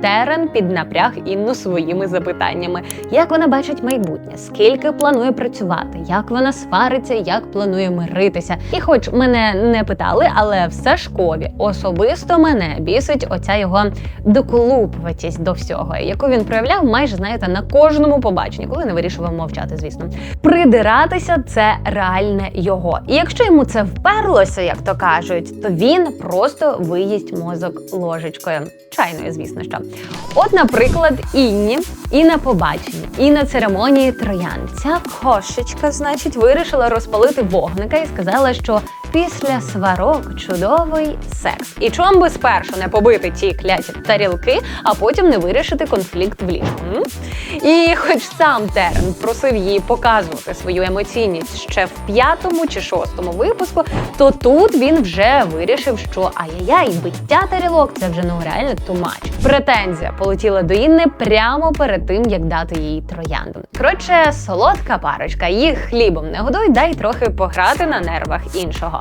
Терен піднапряг Інну своїми запитаннями, як вона бачить майбутнє, скільки планує працювати, як вона свариться, як планує миритися. І, хоч мене не питали, але в Сашкові особисто мене бісить оця його доколупуватість до всього, яку він проявляв майже знаєте на кожному побаченні, коли не вирішував мовчати, звісно. Придиратися це реальне його. І якщо йому це вперлося, як то кажуть, то він просто виїсть мозок ложечкою. Чайною, звісно, що. От, наприклад, Інні, і на побаченні, і на церемонії троян. Ця кошечка, значить, вирішила розпалити вогника і сказала, що після сварок чудовий секс. І чом би спершу не побити ті кляті тарілки, а потім не вирішити конфлікт в ліжку. І хоч сам Терен просив її показувати свою емоційність ще в п'ятому чи шостому випуску, то тут він вже вирішив, що ай-яй-яй, биття тарілок це вже ну реально тумач. Претензія полетіла до Інни прямо перед тим, як дати їй троянду. Коротше, солодка парочка, їх хлібом не годуй, дай трохи пограти на нервах іншого.